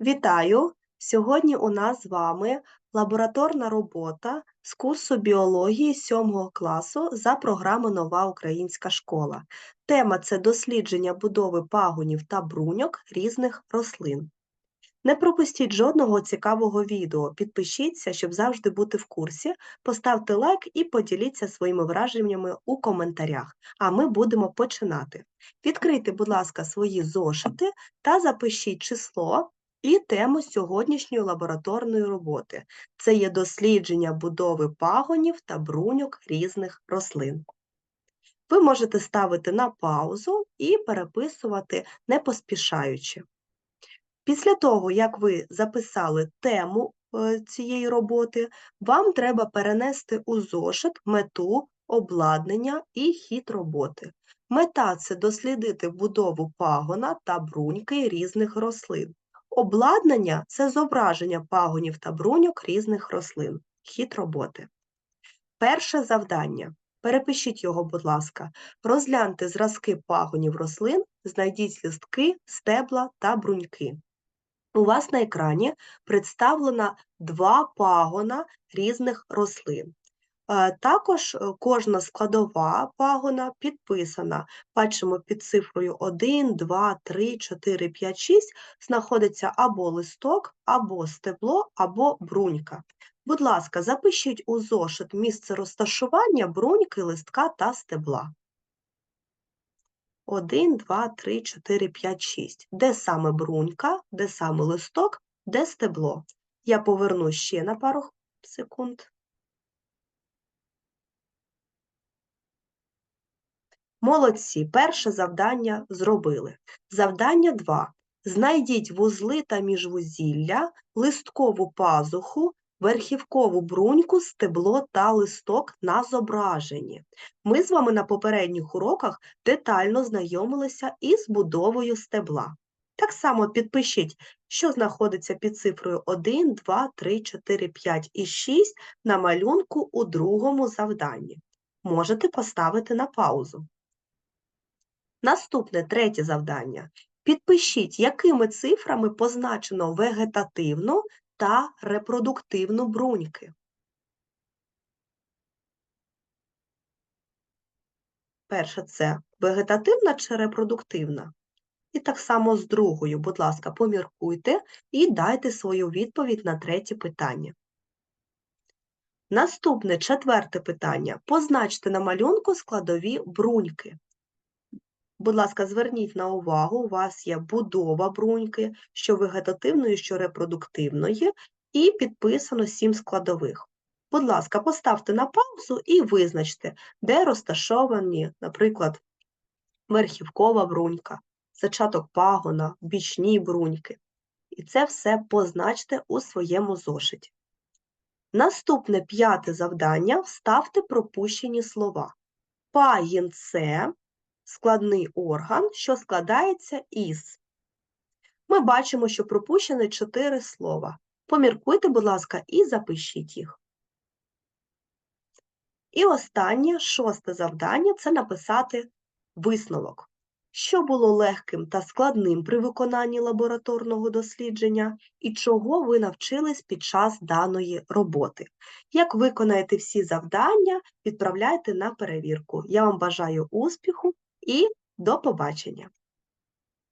Вітаю! Сьогодні у нас з вами лабораторна робота з курсу біології 7 класу за програмою Нова українська школа. Тема це дослідження будови пагонів та бруньок різних рослин. Не пропустіть жодного цікавого відео, підпишіться, щоб завжди бути в курсі, поставте лайк і поділіться своїми враженнями у коментарях. А ми будемо починати. Відкрийте, будь ласка, свої зошити та запишіть число і тему сьогоднішньої лабораторної роботи. Це є дослідження будови пагонів та бруньок різних рослин. Ви можете ставити на паузу і переписувати не поспішаючи. Після того, як ви записали тему е, цієї роботи, вам треба перенести у зошит мету, обладнання і хід роботи. Мета це дослідити будову пагона та бруньки різних рослин. Обладнання це зображення пагонів та бруньок різних рослин. Хід роботи. Перше завдання. Перепишіть його, будь ласка. Розгляньте зразки пагонів рослин, знайдіть листки, стебла та бруньки. У вас на екрані представлено два пагона різних рослин. Е, також е, кожна складова пагона підписана. Бачимо під цифрою 1, 2, 3, 4, 5, 6 знаходиться або листок, або стебло, або брунька. Будь ласка, запишіть у зошит місце розташування бруньки, листка та стебла. 1, 2, 3, 4, 5, 6. Де саме брунька, де саме листок, де стебло? Я поверну ще на пару секунд. Молодці, перше завдання зробили. Завдання 2. Знайдіть вузли та міжвузілля, листкову пазуху, верхівкову бруньку, стебло та листок на зображенні. Ми з вами на попередніх уроках детально знайомилися із будовою стебла. Так само підпишіть, що знаходиться під цифрою 1, 2, 3, 4, 5 і 6 на малюнку у другому завданні. Можете поставити на паузу. Наступне третє завдання. Підпишіть, якими цифрами позначено вегетативну та репродуктивну бруньки. Перше це вегетативна чи репродуктивна. І так само з другою, будь ласка, поміркуйте і дайте свою відповідь на третє питання. Наступне четверте питання. Позначте на малюнку складові бруньки. Будь ласка, зверніть на увагу, у вас є будова бруньки, що вегетативної, що репродуктивної, і підписано сім складових. Будь ласка, поставте на паузу і визначте, де розташовані, наприклад, верхівкова брунька, зачаток пагона, бічні бруньки. І це все позначте у своєму зошиті. Наступне п'яте завдання вставте пропущені слова. Пагінце складний орган, що складається із. Ми бачимо, що пропущені чотири слова. Поміркуйте, будь ласка, і запишіть їх. І останнє шосте завдання це написати висновок. Що було легким та складним при виконанні лабораторного дослідження, і чого ви навчились під час даної роботи. Як виконаєте всі завдання, відправляйте на перевірку. Я вам бажаю успіху і до побачення!